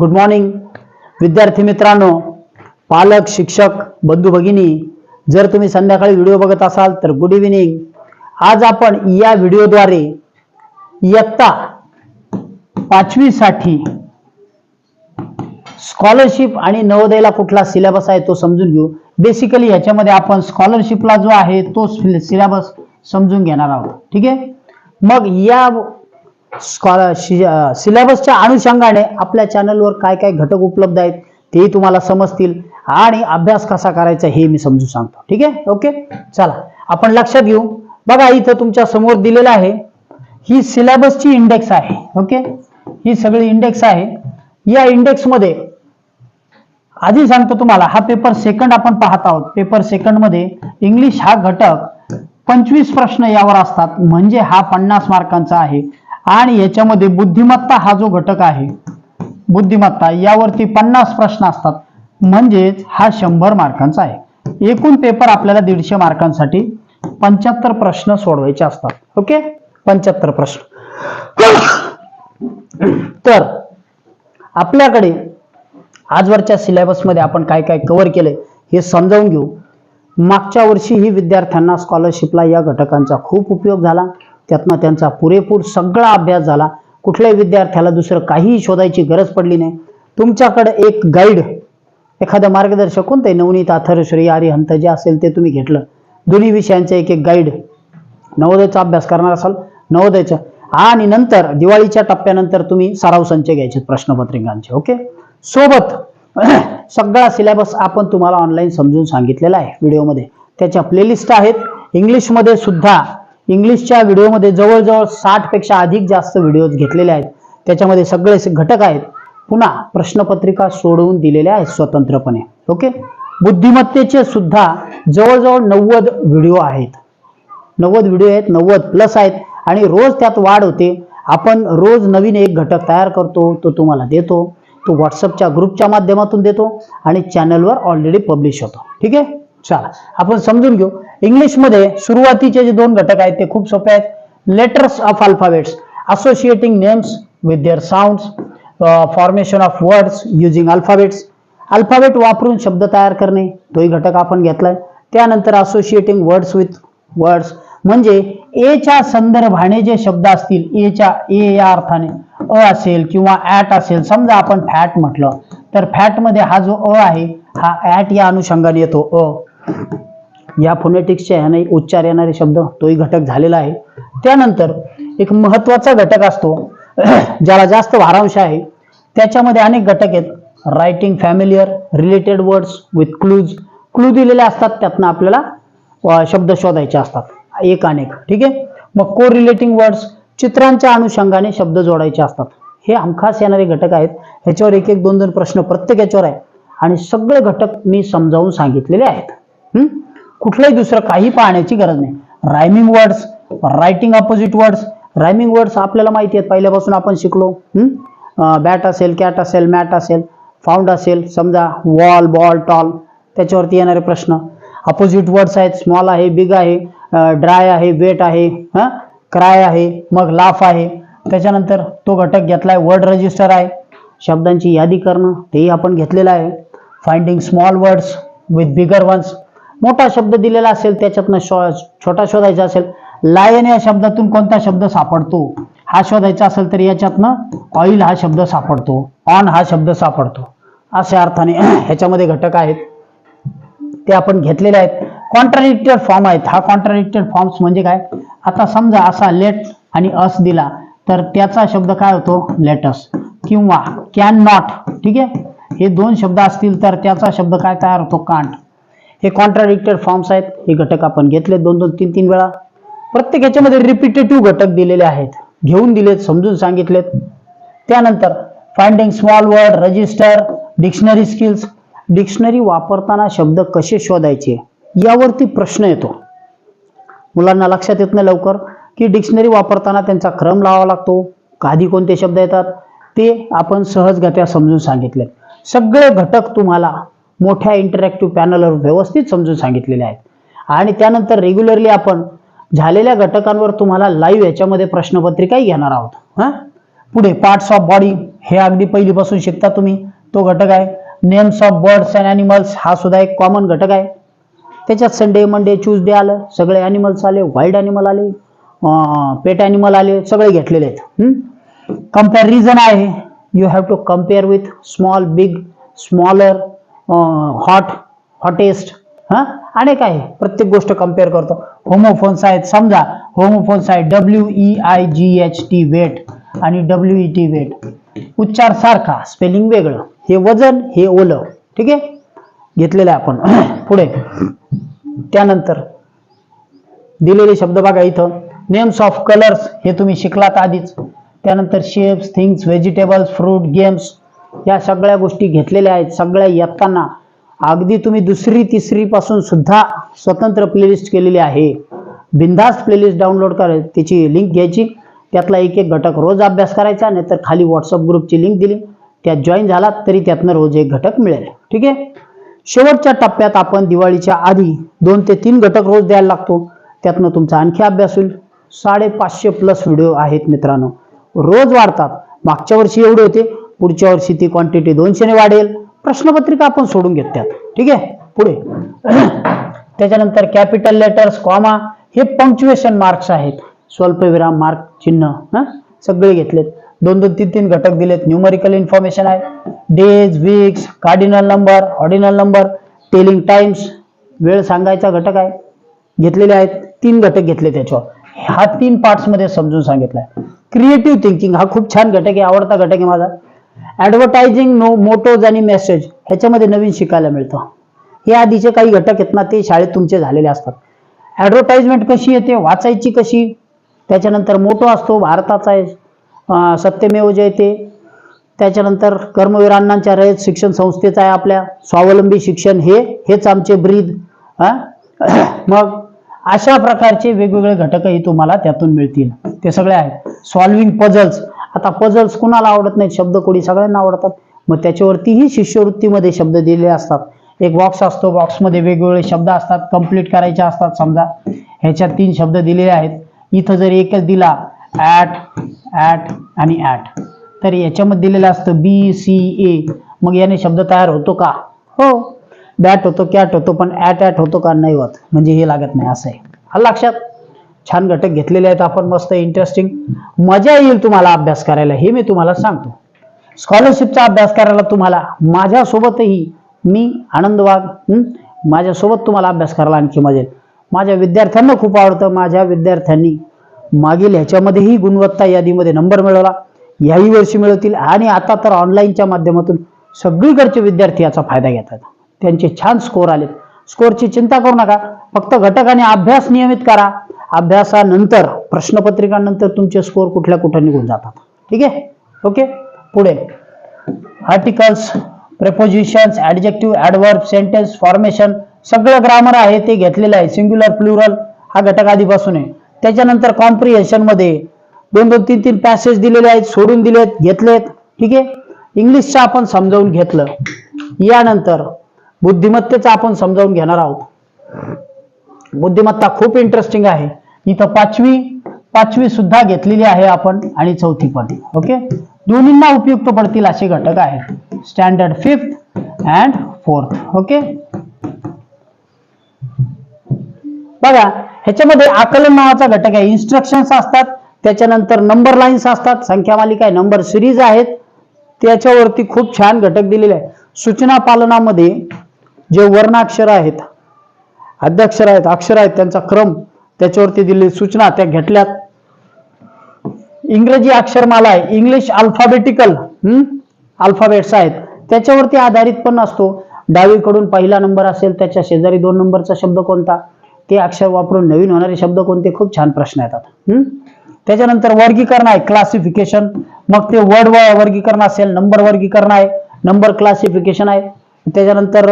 Good morning विद्यार्थी मित्रांनो पालक शिक्षक बंधू भगिनी जर तुम्ही संध्याकाळी व्हिडिओ बघत असाल तर गुड इव्हिनिंग आज आपण या व्हिडिओद्वारे इयत्ता पाचवीसाठी स्कॉलरशिप आणि नवोदयला कुठला सिलेबस आहे तो समजून घेऊ. बेसिकली ह्याच्यामध्ये आपण स्कॉलरशिपला जो आहे तो सिलेबस समजून घेणार आहोत. ठीक आहे? मग या स्कॉलर सिलेबसच्या अनुषंगाने आपल्या चॅनलवर काय काय घटक उपलब्ध आहेत तेही तुम्हाला समजतील. आणि अभ्यास कसा करायचा हे मी समजून सांगतो. ठीक आहे? ओके? चला. आपण लक्षात घेऊ. बघा इथं तुमच्यासमोर दिलेलं आहे. ही सिलेबसची इंडेक्स आहे. ओके? ही सगळी इंडेक्स आहे. या इंडेक्समध्ये आधी सांगतो तुम्हाला हा पेपर सेकंड आपण पाहत आहोत. पेपर सेकंडमध्ये इंग्लिश हा घटक पंचवीस प्रश्न यावर असतात. म्हणजे हा पन्नास मार्कांचा आहे. आणि याच्यामध्ये बुद्धिमत्ता हा जो घटक आहे बुद्धिमत्ता यावरती पन्नास प्रश्न असतात. म्हणजेच हा शंभर मार्कांचा आहे. एकूण पेपर आपल्याला दीडशे मार्कांसाठी पंच्याहत्तर प्रश्न सोडवायचे असतात. ओके? पंच्याहत्तर प्रश्न. तर आपल्याकडे आजवरच्या सिलेबसमध्ये आपण काय काय कव्हर केलंय हे समजावून घेऊ. मागच्या वर्षीही विद्यार्थ्यांना स्कॉलरशिपला या घटकांचा खूप उपयोग झाला. त्यातनं त्यांचा पुरेपूर सगळा अभ्यास झाला. कुठल्याही विद्यार्थ्याला दुसरं काहीही शोधायची गरज पडली नाही. तुमच्याकडे एक गाईड एखादं मार्गदर्शक कोणतं नवनीत आथर श्री हरिहंत जे असेल ते तुम्ही घेतलं. दोन्ही विषयांचे एक एक गाईड नवोदयचा अभ्यास करणार असाल नवोदयचा. आणि नंतर दिवाळीच्या टप्प्यानंतर तुम्ही सराव संच घ्यायचे प्रश्नपत्रिकांचे ओके सोबत सगळा सिलेबस आपण तुम्हाला ऑनलाईन समजून सांगितलेला आहे व्हिडिओमध्ये त्याच्या प्लेलिस्ट आहेत. इंग्लिशमध्ये सुद्धा इंग्लिशच्या व्हिडिओमध्ये जवळजवळ साठपेक्षा अधिक जास्त व्हिडिओज घेतलेले आहेत. त्याच्यामध्ये सगळे घटक आहेत. पुन्हा प्रश्नपत्रिका सोडवून दिलेल्या आहेत स्वतंत्रपणे. ओके? बुद्धिमत्तेचे सुद्धा जवळजवळ नव्वद व्हिडिओ आहेत. नव्वद व्हिडिओ आहेत नव्वद प्लस आहेत. आणि रोज त्यात वाढ होते. आपण रोज नवीन एक घटक तयार करतो तो तुम्हाला देतो. तो व्हॉट्सअपच्या ग्रुपच्या माध्यमातून देतो आणि चॅनलवर ऑलरेडी पब्लिश होतो. ठीक आहे? चला आपण समजून घेऊ. इंग्लिशमध्ये सुरुवातीचे जे दोन घटक आहेत ते खूप सोपे आहेत. Letters of alphabets associating names with their sounds formation of words using alphabets alphabet वापरून शब्द तयार करणे तोही घटक आपण घेतलाय. त्यानंतर असोसिएटिंग वर्ड्स विथ वर्ड्स म्हणजे एच्या संदर्भाने जे शब्द असतील एच्या ए या अर्थाने. अ असेल किंवा ऍट असेल समजा आपण फॅट म्हटलं तर फॅटमध्ये हा जो अ आहे हा ऍट या अनुषंगाने येतो अ. या फोनेटिक्सच्या ह्याने उच्चार येणारे शब्द तोही घटक झालेला आहे. त्यानंतर एक महत्त्वाचा घटक असतो ज्याला जास्त भारांश आहे. त्याच्यामध्ये अनेक घटक आहेत. Writing familiar related words with clues clue दिलेले असतात त्यातनं आपल्याला शब्द शोधायचे असतात. एक अनेक ठीक आहे? मग को रिलेटिंग वर्ड्स चित्रांच्या अनुषंगाने शब्द जोडायचे असतात. हे हमखास येणारे घटक आहेत. ह्याच्यावर एक एक दोन दोन प्रश्न प्रत्येक याच्यावर आहे. आणि सगळे घटक मी समजावून सांगितलेले आहेत. कुठलंही दुसरं काही पाहण्याची गरज नाही. Rhyming words writing opposite words rhyming words आपल्याला माहिती आहेत. पहिल्यापासून आपण शिकलो. बॅट असेल कॅट असेल मॅट असेल फाउंड असेल समजा वॉल बॉल टॉल त्याच्यावरती येणारे प्रश्न. अपोजिट वर्ड्स आहेत स्मॉल आहे बिग आहे ड्राय आहे वेट आहे हां? क्राय आहे मग लाफ आहे. त्याच्यानंतर तो घटक घेतलाय वर्ड रजिस्टर आहे. शब्दांची यादी करणं तेही आपण घेतलेलं आहे. Finding small words with bigger ones मोठा शब्द दिलेला असेल त्याच्यातनं शो छोटा शोधायचा असेल लायन या शब्दातून कोणता शब्द सापडतो? हा शोधायचा असेल तर याच्यातनं ऑइल हा शब्द सापडतो ऑन हा शब्द सापडतो. अशा अर्थाने ह्याच्यामध्ये घटक आहेत. ते आपण घेतलेले आहेत. कॉन्ट्राडिक्टेड फॉर्म आहेत. हा कॉन्ट्राडिक्टेड फॉर्म्स म्हणजे काय? आता समजा असा लेट आणि अस दिला तर त्याचा शब्द काय होतो? लेटस किंवा कॅन नॉट ठीक आहे? हे दोन शब्द असतील तर त्याचा शब्द काय तयार होतो? कांट हे कॉन्ट्राडिक्टेड फॉर्म्स आहेत. हे घटक आपण घेतले दोन दोन तीन तीन वेळा. प्रत्येक याच्यामध्ये रिपिटेटिव्ह घटक दिलेले आहेत. घेऊन दिलेत समजून सांगितलेत. त्यानंतर finding small word register dictionary skills dictionary वापरताना शब्द कसे शोधायचे? यावरती प्रश्न येतो. मुलांना लक्षात येत नाही लवकर की डिक्शनरी वापरताना त्यांचा क्रम लावावा लागतो. आधी कोणते शब्द येतात? ते आपण सहजगत्या समजून सांगितले सगळे घटक तुम्हाला मोठ्या इंटरॅक्टिव्ह पॅनलवर व्यवस्थित समजून सांगितलेले आहेत. आणि त्यानंतर रेग्युलरली आपण झालेल्या घटकांवर तुम्हाला लाईव्ह याच्यामध्ये प्रश्नपत्रिकाही घेणार आहोत. हां? पुढे पार्ट्स ऑफ बॉडी हे अगदी पहिलीपासून शिकता तुम्ही. तो घटक आहे. Names of birds and animals हा सुद्धा एक कॉमन घटक आहे. त्याच्यात संडे मंडे ट्यूजडे आलं. सगळे अॅनिमल्स आले वाईल्ड अॅनिमल आले पेट अॅनिमल आले सगळे घेतलेले आहेत. कंपॅरिझन आहे. You have to compare with small big smaller hot hottest हां? अनेक आहे प्रत्येक गोष्ट कंपेअर करतो. होमोफोन्स आहेत समजा होमोफोन्स आहे W E I G H T weight आणि डब्ल्यू ई टी वेट उच्चार सारखा स्पेलिंग वेगळं. हे वजन हे ओलं. ठीक आहे? घेतलेलं आहे आपण. पुढे. त्यानंतर दिलेले शब्द बघा इथं. नेम्स ऑफ कलर्स हे तुम्ही शिकलात आधीच. त्यानंतर shapes things vegetables fruit games या सगळ्या गोष्टी घेतलेल्या आहेत सगळ्या येताना. अगदी तुम्ही दुसरी तिसरी पासून सुद्धा स्वतंत्र प्लेलिस्ट केलेली आहे. बिंदास्त प्लेलिस्ट डाउनलोड करायची त्याची लिंक घ्यायची. त्यातला एक एक घटक रोज अभ्यास करायचा नाहीतर खाली व्हॉट्सअप ग्रुपची लिंक दिली. त्यात जॉईन झालात तरी त्यातनं रोज एक घटक मिळेल. ठीक आहे? शेवटच्या टप्प्यात आपण दिवाळीच्या आधी दोन ते तीन घटक रोज द्यायला लागतो. त्यातनं तुमचा आणखी अभ्यास होईल. साडेपाचशे प्लस व्हिडिओ आहेत मित्रांनो. रोज वाढतात. मागच्या वर्षी एवढे होते. पुढच्या वर्षी ती क्वांटिटी दोनशेने वाढेल. प्रश्नपत्रिका आपण सोडून घेत त्यात. ठीक आहे? पुढे. त्याच्यानंतर कॅपिटल लेटर्स कॉमा हे पंक्च्युएशन मार्क्स आहेत. स्वल्पविराम मार्क चिन्ह सगळे घेतलेत. दोन दोन तीन तीन घटक दिलेत. न्यूमरिकल इन्फॉर्मेशन आहे. Days weeks cardinal number ordinal number telling times वेळ सांगायचा घटक आहे. घेतलेले आहेत. तीन घटक घेतले त्याच्यावर हा तीन पार्ट्समध्ये समजून सांगितलाय. क्रिएटिव्ह थिंकिंग हा खूप छान घटक आहे. आवडता घटक आहे माझा. ॲडव्हर्टायझिंग नो मोटोज आणि मेसेज ह्याच्यामध्ये नवीन शिकायला मिळतं. हे आधीचे काही घटक आहेत ना ते शाळेत तुमचे झालेले असतात. ऍडव्हर्टाइजमेंट कशी येते वाचायची कशी? त्याच्यानंतर मोटो असतो भारताचा आहे सत्यमेव जयते त्याच्यानंतर कर्मवीर अण्णांच्या रयत शिक्षण संस्थेचं आहे आपल्या स्वावलंबी शिक्षण हे हेच आमचे ब्रीद हा मग अशा प्रकारचे वेगवेगळे घटकही तुम्हाला त्यातून मिळतील. ते सगळे आहेत. सॉल्विंग पझल्स आता पझल्स कुणाला आवडत नाहीत? शब्दकोडी सगळ्यांना आवडतात. मग त्याच्यावरतीही शिष्यवृत्तीमध्ये शब्द दिलेले असतात. एक बॉक्स असतो बॉक्समध्ये वेगवेगळे शब्द असतात कंप्लीट करायचे असतात. समजा ह्याच्यात तीन शब्द दिलेले आहेत. इथं जर एकच दिला ॲट ॲट आणि ॲट तर याच्यामध्ये दिलेलं असतं बी सी ए मग याने शब्द तयार होतो का? हो. बॅट होतो कॅट होतो पण ॲट ॲट होतो का? नाही होत म्हणजे हे लागत नाही असं आहे. हा लक्षात? छान घटक घेतलेले आहेत. आपण मस्त इंटरेस्टिंग मजा येईल तुम्हाला अभ्यास करायला. हे मी तुम्हाला सांगतो. स्कॉलरशिपचा अभ्यास करायला तुम्हाला माझ्यासोबतही मी आनंद वाघ माझ्यासोबत तुम्हाला अभ्यास करायला आणखी मजा येईल. माझ्या विद्यार्थ्यांना खूप आवडतं. माझ्या विद्यार्थ्यांनी मागील ह्याच्यामध्येही गुणवत्ता यादीमध्ये नंबर मिळवला. याही वर्षी मिळवतील आणि आता तर ऑनलाईनच्या माध्यमातून सगळीकडचे विद्यार्थी याचा फायदा घेतात. त्यांचे छान स्कोर आलेत. स्कोरची चिंता करू नका. फक्त घटकाने अभ्यास नियमित करा. अभ्यासानंतर प्रश्नपत्रिकानंतर तुमचे स्कोर कुठल्या कुठे निघून जातात. ठीक आहे? ओके? पुढे. Articles prepositions adjective adverb sentence formation सगळं ग्रामर आहे ते घेतलेलं आहे. सिंग्युलर प्लुरल हा घटक आधीपासून आहे. त्याच्यानंतर कॉम्प्रिहेन्शनमध्ये दोन दोन तीन तीन पॅसेज दिलेले आहेत सोडून दिलेत घेतलेत. ठीक आहे? इंग्लिशचं आपण समजावून घेतलं. यानंतर बुद्धिमत्तेचा आपण समजावून घेणार आहोत. बुद्धिमत्ता खूप इंटरेस्टिंग आहे. इथं पाचवी पाचवी सुद्धा घेतलेली आहे आपण आणि चौथी पण. ओके दोन्हींना उपयुक्त पडतील असे घटक आहेत. Standard fifth and fourth okay बघा ह्याच्यामध्ये आकलन नावाचा घटक आहे. इन्स्ट्रक्शन्स असतात. त्याच्यानंतर नंबर लाईन्स असतात. संख्या मालिका आहे. नंबर सिरीज आहेत. त्याच्यावरती खूप छान घटक दिलेले आहे सूचना पालनामध्ये जे वर्णाक्षर आहेत अध्यक्षर आहेत अक्षर आहेत त्यांचा क्रम त्याच्यावरती दिलेली सूचना त्या घेतल्यात. इंग्रजी अक्षरमाला आहे इंग्लिश अल्फाबेटिकल अल्फाबेट्स आहेत. त्याच्यावरती आधारित पण असतो. डावीकडून पहिला नंबर असेल त्याच्या शेजारी दोन नंबरचा शब्द कोणता? ते अक्षर वापरून नवीन होणारे शब्द कोणते? खूप छान प्रश्न येतात. हम्म? त्याच्यानंतर वर्गीकरण आहे क्लासिफिकेशन मग ते वर्ड वर्गीकरण असेल नंबर वर्गीकरण आहे नंबर क्लासिफिकेशन आहे. त्याच्यानंतर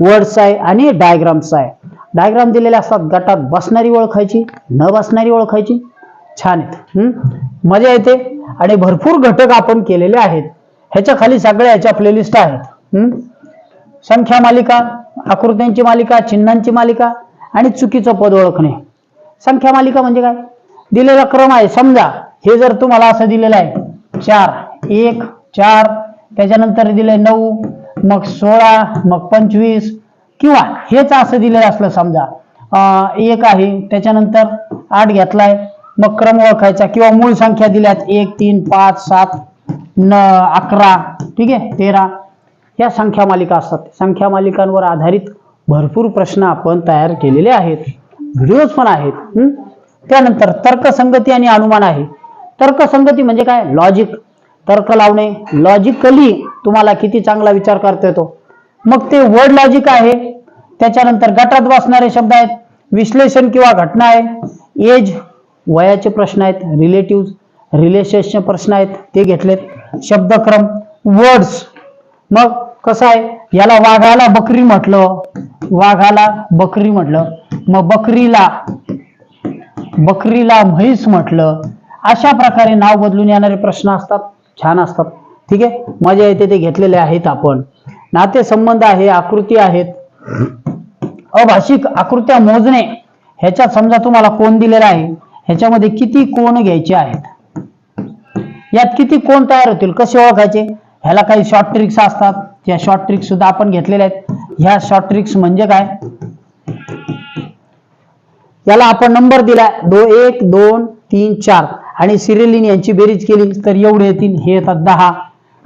वर्ड्स आहे आणि डायग्राम्स आहे डायग्राम दिलेले असतात गटात बसणारी ओळखायची न बसणारी ओळखायची. छान आहेत. हम्म? मजा येते. आणि भरपूर घटक आपण केलेले आहेत. ह्याच्या खाली सगळ्या ह्याच्या प्लेलिस्ट आहेत. हम्म? संख्या मालिका आकृत्यांची मालिका चिन्हांची मालिका आणि चुकीचं पद ओळखणे. संख्या मालिका म्हणजे काय? दिलेला क्रम आहे. समजा हे जर तुम्हाला असं दिलेलं आहे. चार एक चार. त्याच्यानंतर दिले नऊ. मग सोळा मग पंचवीस किंवा हेच असं दिलेलं असलं समजा एक आहे त्याच्यानंतर आठ घेतलाय मग क्रम ओळखायचा किंवा मूळ संख्या दिल्यात एक तीन पाच सात न अकरा ठीक आहे तेरा या संख्या मालिका असतात. संख्या मालिकांवर आधारित भरपूर प्रश्न आपण तयार केलेले आहेत व्हिडिओज पण आहेत त्यानंतर तर्कसंगती आणि अनुमान आहे. तर्कसंगती म्हणजे काय? लॉजिक. तर्क लावणे. लॉजिकली तुम्हाला किती चांगला विचार करता येतो मग ते वर्ड लॉजिक आहे. त्याच्यानंतर गटात बसणारे शब्द आहेत. विश्लेषण किंवा घटना आहे. एज वयाचे प्रश्न आहेत. रिलेटिव्ह रिलेशनचे प्रश्न आहेत. ते घेतलेत. शब्दक्रम वर्ड्स मग कसं आहे? याला वाघाला बकरी म्हटलं. वाघाला बकरी म्हटलं. मग बकरीला बकरीला म्हैस म्हटलं. अशा प्रकारे नाव बदलून येणारे प्रश्न असतात. छान असतात. ठीक आहे? मजा येते ते घेतलेले आहेत आपण. नातेसंबंध आहे आकृती आहेत. अभाषिक आकृत्या मोजणे ह्याच्यात समजा तुम्हाला कोण दिलेला आहे ह्याच्यामध्ये किती कोण घ्यायचे आहेत? यात किती कोण तयार होतील? कसे ओळखायचे? ह्याला काही शॉर्ट ट्रिक्स असतात. त्या शॉर्ट ट्रिक्स सुद्धा आपण घेतलेल्या आहेत. ह्या शॉर्ट ट्रिक्स म्हणजे काय? याला आपण नंबर दिला दो एक दोन तीन चार. आणि सिरेलिन यांची बेरीज केली तर एवढे येतील. हे येतात दहा.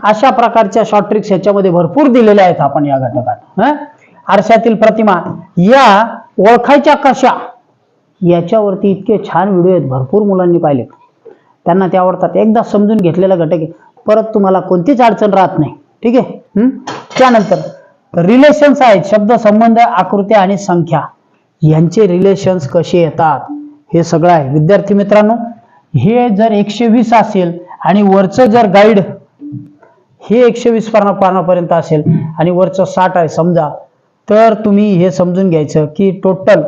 अशा प्रकारच्या शॉर्ट ट्रिक्स याच्यामध्ये भरपूर दिलेल्या आहेत आपण या घटकात आरशातील प्रतिमा या ओळखायच्या कशा? याच्यावरती इतके छान व्हिडिओ आहेत भरपूर मुलांनी पाहिलेत त्यांना ते आवडतात. एकदा समजून घेतलेला घटक आहे. परत तुम्हाला कोणतीच अडचण राहत नाही. ठीक आहे? त्यानंतर रिलेशन्स आहेत. शब्द संबंध आकृत्या आणि संख्या. यांचे रिलेशन्स कसे येतात? हे सगळं आहे. विद्यार्थी मित्रांनो हे जर एकशे वीस असेल आणि वरचं जर गाईड हे एकशे वीस पाना पानापर्यंत असेल आणि वरचं साठ आहे समजा तर तुम्ही हे समजून घ्यायचं की total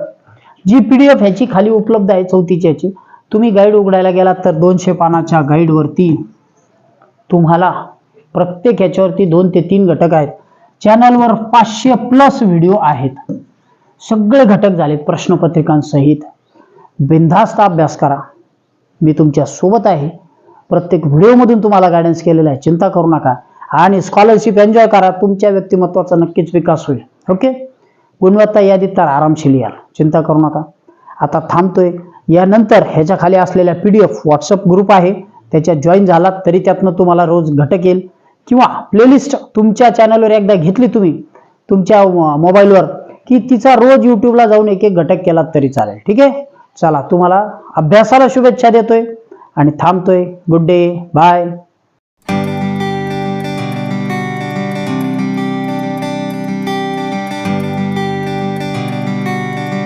G P D F ह्याची खाली उपलब्ध आहे चौथीची याची तुम्ही गाईड उघडायला गेलात तर दोनशे पानाच्या गाईडवरती तुम्हाला प्रत्येक ह्याच्यावरती दोन ते तीन घटक आहेत. चॅनलवर पाचशे प्लस व्हिडिओ आहेत. सगळे घटक झाले प्रश्नपत्रिकांसहित. बिनधास्त अभ्यास करा. मी तुमच्यासोबत आहे. प्रत्येक व्हिडिओमधून तुम्हाला गायडन्स केलेला आहे. चिंता करू नका. आणि स्कॉलरशिप एन्जॉय करा. तुमच्या व्यक्तिमत्वाचा नक्कीच विकास होईल. ओके गुणवत्ता यादीत तर आरामशील याल. चिंता करू नका. आता थांबतोय. यानंतर ह्याच्या खाली असलेल्या P D F WhatsApp group आहे. त्याच्यात जॉईन झालात तरी त्यातनं तुम्हाला रोज घटक येईल. किंवा प्लेलिस्ट तुमच्या चॅनलवर एकदा घेतली तुम्ही तुमच्या मोबाईलवर की तिचा रोज यूट्यूबला जाऊन एक एक घटक केलात तरी चालेल. ठीक आहे? चला तुम्हाला अभ्यासाला शुभेच्छा देतोय. आणि थांबतोय. Good day bye